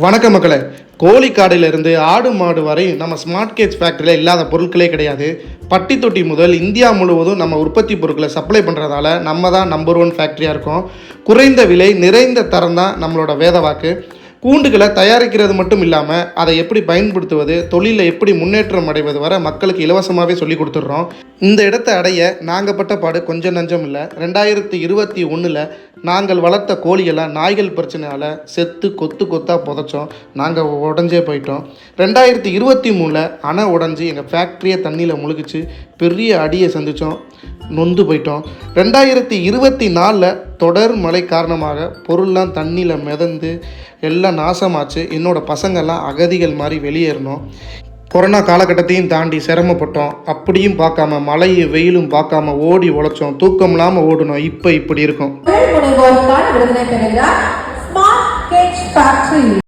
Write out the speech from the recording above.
வணக்க மக்களை. கோழிக்காடிலிருந்து ஆடு மாடு வரை நம்ம ஸ்மார்ட் கேஜ் ஃபேக்டரியில் இல்லாத பொருட்களே கிடையாது. பட்டி தொட்டி முதல் இந்தியா முழுவதும் நம்ம உற்பத்தி பொருட்களை சப்ளை பண்ணுறதால நம்ம தான் நம்பர் ஒன் ஃபேக்ட்ரியாக இருக்கோம். குறைந்த விலை நிறைந்த தரம் தான் நம்மளோட வேத வாக்கு கூண்டுகளை தயாரிக்கிறது மட்டும் இல்லாமல் அதை எப்படி பயன்படுத்துவது தொழிலில் எப்படி முன்னேற்றம் அடைவது வரை மக்களுக்கு இலவசமாகவே சொல்லி கொடுத்துட்றோம். இந்த இடத்தை அடைய நாங்கள் பட்ட பாடு கொஞ்சம் நஞ்சம் இல்லை. ரெண்டாயிரத்தி இருபத்தி ஒன்றில் நாங்கள் வளர்த்த கோழியெல்லாம் நாய்கள் பிரச்சனையால் செத்து கொத்து கொத்தாக புதைச்சோம். நாங்கள் உடஞ்சே போயிட்டோம். ரெண்டாயிரத்தி இருபத்தி மூணில் அணை உடஞ்சி எங்கள் ஃபேக்ட்ரியை தண்ணியில் முழுகிச்சு. பெரிய அடியை சந்தித்தோம் நொந்து போயிட்டோம். ரெண்டாயிரத்தி இருபத்தி நாலில் தொடர் மழை காரணமாக பொருள்லாம் தண்ணியில் மிதந்து எல்லாம் நாசமாச்சு. என்னோட பசங்கள்லாம் அகதிகள் மாதிரி வெளியேறணும். கொரோனா காலகட்டத்தையும் தாண்டி சிரமப்பட்டோம். அப்படியும் பார்க்காம மழையும் வெயிலும் பார்க்காம ஓடி உழைச்சோம். தூக்கம் இல்லாமல் ஓடணும் இப்போ இப்படி இருக்கும்.